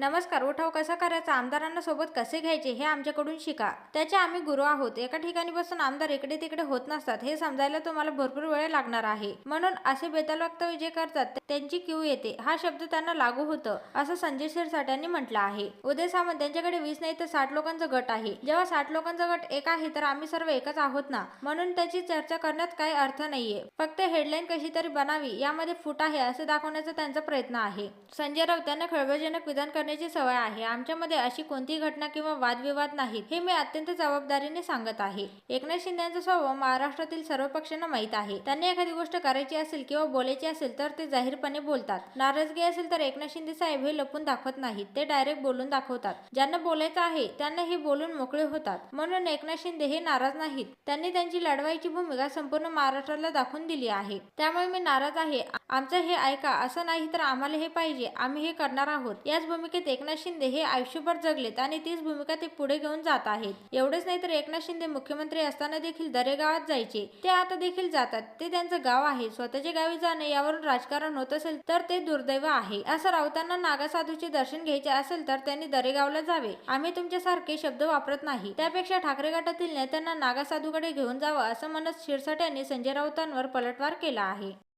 नमस्कार उठाव कसा करायचा? आमदारांना सोबत कसे घ्यायचे हे आमच्याकडून शिका. त्याचे आम्ही गुरु आहोत. एका ठिकाणी बसून आमदार इकडे तिकडे होत नसतात हे समजायला तुम्हाला भरपूर वेळ लागणार आहे. म्हणून असे बेताल वक्तव्य जे करतात त्यांची क्यू येते. हा शब्द त्यांना लागू होतं असं संजय शिरसाट यांनी म्हटलं आहे. उदय सामंत यांच्याकडे वीस नाही तर साठ लोकांचा गट आहे. जेव्हा साठ लोकांचा गट एक आहे तर आम्ही सर्व एकच आहोत ना? म्हणून त्याची चर्चा करण्यात काही अर्थ नाहीये. फक्त हेडलाईन कशी तरी बनावी यामध्ये फूट आहे असे दाखवण्याचा त्यांचा प्रयत्न आहे. संजय राऊत यांना खळबळजनक विधान करण्याची सवय आहे. आमच्यामध्ये अशी कोणतीही घटना किंवा वादविवाद नाहीत हे मी अत्यंत जबाबदारीने सांगत आहे. एकनाथ शिंदे यांचा स्वभाव महाराष्ट्रातील सर्व पक्षांना माहीत आहे. त्यांनी एखादी गोष्ट करायची असेल किंवा बोलायची असेल तर ते जाहीरपणे बोलतात. नाराजगी असेल तर एकनाथ शिंदे साहेब हे लपून दाखवत नाहीत ते डायरेक्ट बोलून दाखवतात. ज्यांना बोलायचं आहे त्यांना हे बोलून मोकळे होतात. म्हणून एकनाथ शिंदे हे नाराज नाहीत. त्यांनी त्यांची लढवायची भूमिका संपूर्ण महाराष्ट्राला दाखवून दिली आहे. त्यामुळे मी नाराज आहे. आमचं हे ऐका असं नाही तर आम्हाला हे पाहिजे. आम्ही हे करणार आहोत. याच भूमिकेत एकनाथ शिंदे हे आयुष्यभर जगलेत आणि तीच भूमिका ते पुढे घेऊन जात आहेत. एवढेच नाही तर एकनाथ शिंदे मुख्यमंत्री असताना देखील दरेगावात जायचे. ते आता देखील जातात. ते त्यांचं गाव आहे. स्वतःच्या गावी जाणे यावरून राजकारण होत असेल तर ते दुर्दैव आहे. असं राऊतांना नागासाधूचे दर्शन घ्यायचे असेल तर त्यांनी दरेगावला जावे. आम्ही तुमच्यासारखे शब्द वापरत नाही. त्यापेक्षा ठाकरे गटातील नेत्यांना नागासाधूकडे घेऊन जावं असं म्हणत शिरसाट यांनी संजय राऊतांवर पलटवार केला आहे.